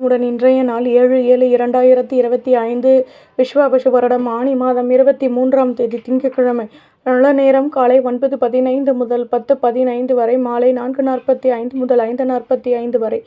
உடன் இன்றைய நாள் ஏழு ஏழு இரண்டாயிரத்தி இருபத்தி ஐந்து விஸ்வாவசு வருடம் ஆனி மாதம் இருபத்தி மூன்றாம் தேதி திங்கட்கிழமை. நல்ல நேரம் காலை ஒன்பது பதினைந்து முதல் பத்து பதினைந்து வரை மாலை நான்கு நாற்பத்தி ஐந்து முதல் ஐந்து நாற்பத்தி ஐந்து வரை.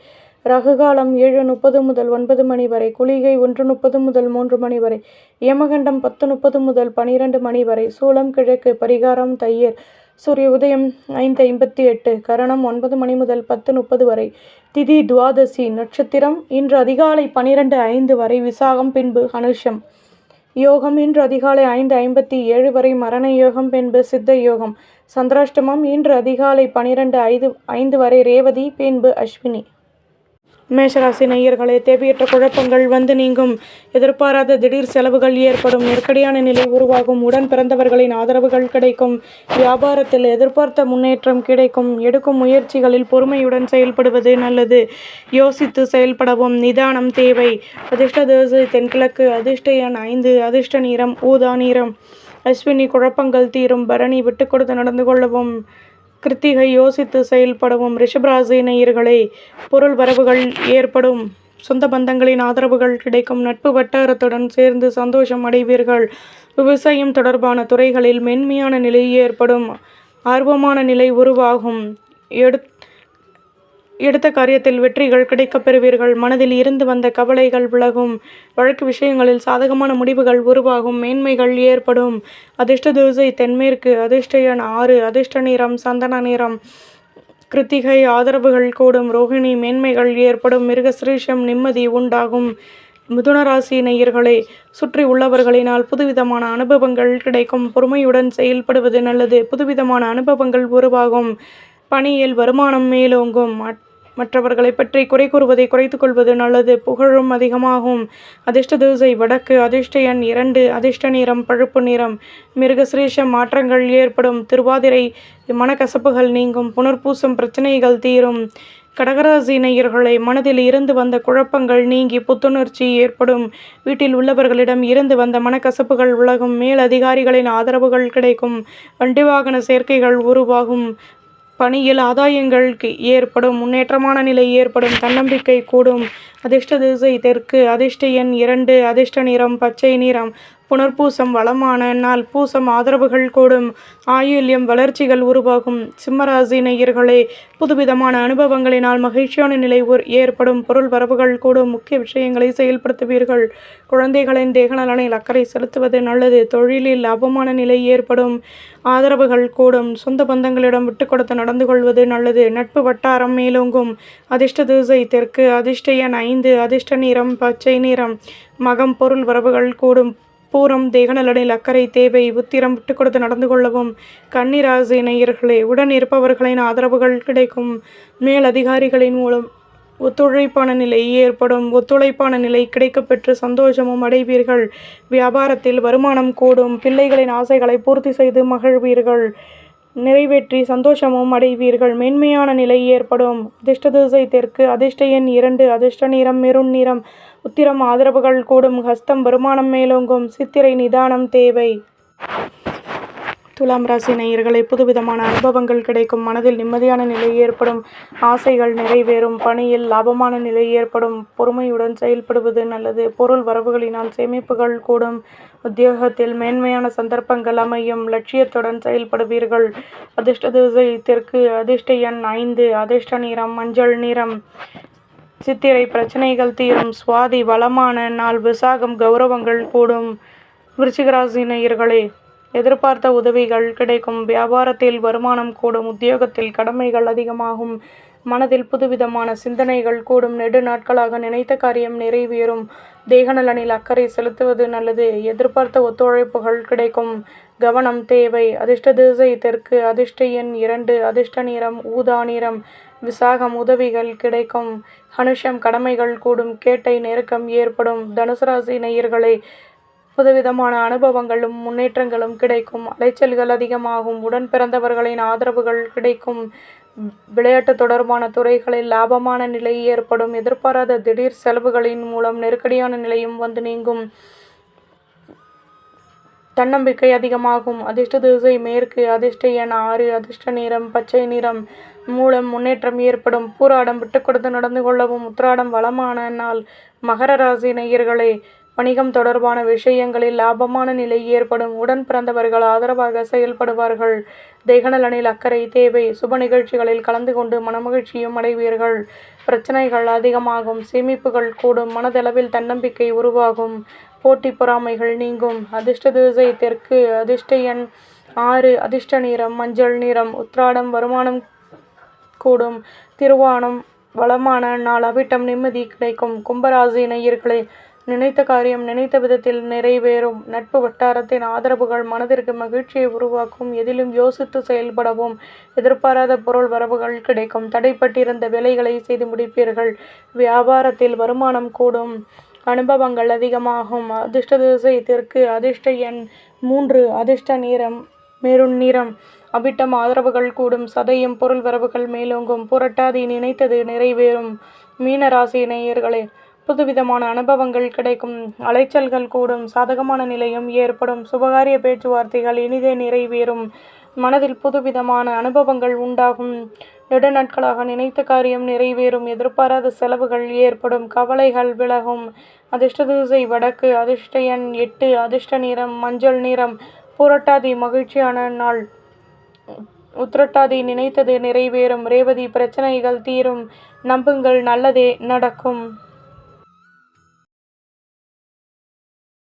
ரகுகாலம் ஏழு முப்பது முதல் ஒன்பது மணி வரை குளிகை ஒன்று முப்பது முதல் மூன்று மணி வரை யமகண்டம் பத்து முப்பது முதல் பனிரெண்டு மணி வரை சூளம் கிழக்கு பரிகாரம் தையர் சூரிய உதயம் ஐந்து ஐம்பத்தி எட்டு கரணம் ஒன்பது மணி முதல் பத்து முப்பது வரை திதி துவாதசி நட்சத்திரம் இன்று அதிகாலை பனிரெண்டு ஐந்து வரை விசாகம் பின்பு அனுஷம். யோகம் இன்று அதிகாலை ஐந்து ஐம்பத்தி ஏழு வரை மரண யோகம் பின்பு சித்த யோகம். சந்திராஷ்டமம் இன்று அதிகாலை பனிரெண்டு ஐந்து ஐந்து வரை ரேவதி பின்பு அஸ்வினி. மேஷராசி நேயர்களே தேவையற்ற குழப்பங்கள் வந்து நீங்கும். எதிர்பாராத திடீர் செலவுகள் ஏற்படும். நெருக்கடியான நிலை உருவாகும். உடன் பிறந்தவர்களின் ஆதரவுகள் கிடைக்கும். வியாபாரத்தில் எதிர்பார்த்த முன்னேற்றம் கிடைக்கும். எடுக்கும் முயற்சிகளில் பொறுமையுடன் செயல்படுவது நல்லது. யோசித்து செயல்படவும். நிதானம் தேவை. அதிர்ஷ்ட தோசை தென்கிழக்கு அதிர்ஷ்ட எண் ஐந்து அதிர்ஷ்ட நிறம் ஊதா நிறம். அஸ்வினி குழப்பங்கள் தீரும். பரணி விட்டு கொடுத்து நடந்து கொள்ளவும். கிருத்திகை யோசித்து செயல்படவும் ரிஷபராசி நேயர்களே பொருள் வரவுகள் ஏற்படும். சொந்த பந்தங்களின் ஆதரவுகள் கிடைக்கும். நட்பு வட்டாரத்துடன் சேர்ந்து சந்தோஷம் அடைவீர்கள். விவசாயம் தொடர்பான துறைகளில் மென்மையான நிலை ஏற்படும். ஆர்வமான நிலை உருவாகும். எடுத் எடுத்த காரியத்தில் வெற்றிகள் கிடைக்கப் பெறுவீர்கள். மனதில் இருந்து வந்த கவலைகள் விலகும். வழக்கு விஷயங்களில் சாதகமான முடிவுகள் உருவாகும். மேன்மைகள் ஏற்படும். அதிர்ஷ்ட தோசை தென்மேற்கு அதிர்ஷ்ட எண் ஆறு அதிர்ஷ்ட நிறம் சந்தன நிறம். கிருத்திகை ஆதரவுகள் கூடும். ரோகிணி மேன்மைகள் ஏற்படும். மிருகசிரீஷம் நிம்மதி உண்டாகும். மிதுனராசி நேயர்களே சுற்றி உள்ளவர்களினால் புதுவிதமான அனுபவங்கள் கிடைக்கும். பொறுமையுடன் செயல்படுவது நல்லது. புதுவிதமான அனுபவங்கள் உருவாகும். பணியில் வருமானம் மேலோங்கும். மற்- மற்றவர்களை பற்றி குறை கூறுவதை குறைத்துக் கொள்வது நல்லது. புகழும் அதிகமாகும். அதிர்ஷ்ட தூசை வடக்கு அதிர்ஷ்ட எண் இரண்டு அதிர்ஷ்ட நிறம் பழுப்பு நிறம். மிருகசிரேஷ மாற்றங்கள் ஏற்படும். திருவாதிரை மனக்கசப்புகள் நீங்கும். புனர்பூசம் பிரச்சனைகள் தீரும். கடகராசி நேயர்களை மனதில் இருந்து வந்த குழப்பங்கள் நீங்கி புத்துணர்ச்சி ஏற்படும். வீட்டில் உள்ளவர்களிடம் இருந்து வந்த மனக்கசப்புகள் உலகும் மேல் அதிகாரிகளின் ஆதரவுகள் கிடைக்கும். வண்டி வாகன சேர்க்கைகள் உருவாகும். பணியில் ஆதாயங்களுக்கு ஏற்படும் முன்னேற்றமான நிலை ஏற்படும் தன்னம்பிக்கை கூடும். அதிர்ஷ்ட திசை தெற்கு அதிர்ஷ்ட எண் இரண்டு அதிர்ஷ்ட நிறம் பச்சை நிறம். புனர்பூசம் வளமான நாள் பூசம் ஆதரவுகள் கூடும். ஆயுள்யம் வளர்ச்சிகள் உருவாகும். சிம்மராசி நேயர்களே புதுவிதமான அனுபவங்களினால் மகிழ்ச்சியான நிலை ஏற்படும். பொருள் வரவுகள் கூடும். முக்கிய விஷயங்களை செயல்படுத்துவீர்கள். குழந்தைகளின் தேகநலனில் அக்கறை செலுத்துவது நல்லது. தொழிலில் லாபமான நிலை ஏற்படும். ஆதரவுகள் கூடும். சொந்த பந்தங்களிடம் விட்டு கொடுத்து நடந்து கொள்வது நல்லது. நட்பு வட்டாரம் மேலோங்கும். அதிர்ஷ்ட தூசை தெற்கு அதிர்ஷ்ட எண் ஐந்து அதிர்ஷ்ட நிறம் பச்சை நிறம். மகம் பொருள் வரவுகள் கூடும். பூரம் தேகநலனில் அக்கறை தேவை உத்திரம் விட்டு கொடுத்து நடந்து கொள்ளவும் கன்னிராசி நேயர்களே உடன் இருப்பவர்களின் ஆதரவுகள் கிடைக்கும். மேல் அதிகாரிகளின் மூலம் ஒத்துழைப்பான நிலை ஏற்படும். ஒத்துழைப்பான நிலை கிடைக்கப்பெற்று சந்தோஷமும் அடைவீர்கள். வியாபாரத்தில் வருமானம் கூடும். பிள்ளைகளின் ஆசைகளை பூர்த்தி செய்து மகிழ்வீர்கள். நிறைவேற்றி சந்தோஷமும் அடைவீர்கள். மேன்மையான நிலை ஏற்படும். அதிர்ஷ்ட திசை தெற்கு அதிர்ஷ்ட எண் இரண்டு அதிர்ஷ்ட நிறம் மெருண் நிறம். உத்திரம் ஆதரவுகள் கூடும். ஹஸ்தம் வருமானம் மேலோங்கும். சித்திரை நிதானம் தேவை. துலாம் ராசி நேயர்களை புதுவிதமான அனுபவங்கள் கிடைக்கும். மனதில் நிம்மதியான நிலை ஏற்படும். ஆசைகள் நிறைவேறும். பணியில் லாபமான நிலை ஏற்படும். பொறுமையுடன் செயல்படுவது நல்லது. பொருள் வரவுகளினால் சேமிப்புகள் கூடும். உத்தியோகத்தில் மேன்மையான சந்தர்ப்பங்கள் அமையும். லட்சியத்துடன் செயல்படுவீர்கள். அதிர்ஷ்ட திசை தெற்கு அதிர்ஷ்ட எண் ஐந்து அதிர்ஷ்ட நிறம் மஞ்சள் நிறம். சித்திரை பிரச்சனைகள் தீரும். சுவாதி வளமான நாள் விசாகம் கௌரவங்கள் கூடும். விருச்சிகராசி நேயர்களே எதிர்பார்த்த உதவிகள் கிடைக்கும். வியாபாரத்தில் வருமானம் கூடும். உத்தியோகத்தில் கடமைகள் அதிகமாகும். மனதில் புதுவிதமான சிந்தனைகள் கூடும். நெடு நாட்களாக நினைத்த காரியம் நிறைவேறும். தேகநலனில் அக்கறை செலுத்துவது நல்லது. எதிர்பார்த்த ஒத்துழைப்புகள் கிடைக்கும். கவனம் தேவை. அதிர்ஷ்ட திசை தெற்கு. அதிர்ஷ்ட எண் இரண்டு. அதிர்ஷ்ட நிறம் ஊதா நிறம். விசாகம் உதவிகள் கிடைக்கும். ஹனுஷம் கடமைகள் கூடும். கேட்டை நெருக்கம் ஏற்படும். தனுசு ராசி நேயர்களை புதுவிதமான அனுபவங்களும் முன்னேற்றங்களும் கிடைக்கும். அலைச்சல்கள் அதிகமாகும். உடன் பிறந்தவர்களின் ஆதரவுகள் கிடைக்கும். விளையாட்டு தொடர்பான துறைகளில் லாபமான நிலை ஏற்படும். எதிர்பாராத திடீர் செலவுகளின் மூலம் நெருக்கடியான நிலையும் வந்து நீங்கும். தன்னம்பிக்கை அதிகமாகும். அதிர்ஷ்ட திசை மேற்கு அதிர்ஷ்ட என ஆறு அதிர்ஷ்ட நிறம் பச்சை நிறம் மூலம் முன்னேற்றம் ஏற்படும். பூராடம் விட்டுக்கொடுத்து நடந்து கொள்ளவும் உத்திராடம் வளமான நாள். மகர ராசி நேயர்களே வணிகம் தொடர்பான விஷயங்களில் லாபமான நிலை ஏற்படும். உடன் பிறந்தவர்கள் ஆதரவாக செயல்படுவார்கள். தேகநலனில் அக்கறை தேவை சுப நிகழ்ச்சிகளில் கலந்து கொண்டு மனமகிழ்ச்சியும் அடைவீர்கள். பிரச்சனைகள் அதிகமாகும். சேமிப்புகள் கூடும். மனதளவில் தன்னம்பிக்கை உருவாகும். போட்டி பொறாமைகள் நீங்கும். அதிர்ஷ்ட திசை தெற்கு. அதிர்ஷ்ட எண் ஆறு. அதிர்ஷ்ட நிறம் மஞ்சள் நிறம். உத்ராடம் வருமானம் கூடும். திருவானம் வளமான நாள் அவிட்டம் நிம்மதி கிடைக்கும். கும்பராசி நேயர்களே நினைத்த காரியம் நினைத்த விதத்தில் நிறைவேறும். நட்பு வட்டாரத்தின் ஆதரவுகள் மனதிற்கு மகிழ்ச்சியை உருவாக்கும். எதிலும் யோசித்து செயல்படவும். எதிர்பாராத பொருள் வரவுகள் கிடைக்கும். தடைப்பட்டிருந்த வேலைகளை செய்து முடிப்பீர்கள். வியாபாரத்தில் வருமானம் கூடும். அனுபவங்கள் அதிகமாகும். அதிர்ஷ்ட திசை தெற்கு அதிர்ஷ்ட எண் மூன்று அதிர்ஷ்ட நிறம் மேருண் நிறம். அவிட்டம் ஆதரவுகள் கூடும். சதையும் பொருள் வரவுகள் மேலோங்கும். புரட்டாதி நினைத்தது நிறைவேறும். மீன ராசி நேயர்களே புதுவிதமான அனுபவங்கள் கிடைக்கும். அலைச்சல்கள் கூடும். சாதகமான நிலையும் ஏற்படும். சுபகாரிய பேச்சுவார்த்தைகள் இனிதே நிறைவேறும். மனதில் புதுவிதமான அனுபவங்கள் உண்டாகும். நெடுநாட்களாக நினைத்த காரியம் நிறைவேறும். எதிர்பாராத செலவுகள் ஏற்படும். கவலைகள் விலகும். அதிர்ஷ்ட திசை வடக்கு. அதிர்ஷ்ட எண் எட்டு. அதிர்ஷ்ட நிறம் மஞ்சள் நிறம். புரட்டாதி மகிழ்ச்சியான நாள். உத்திரட்டாதி நினைத்தது நிறைவேறும். ரேவதி பிரச்சனைகள் தீரும். நம்புங்கள். நல்லதே நடக்கும்.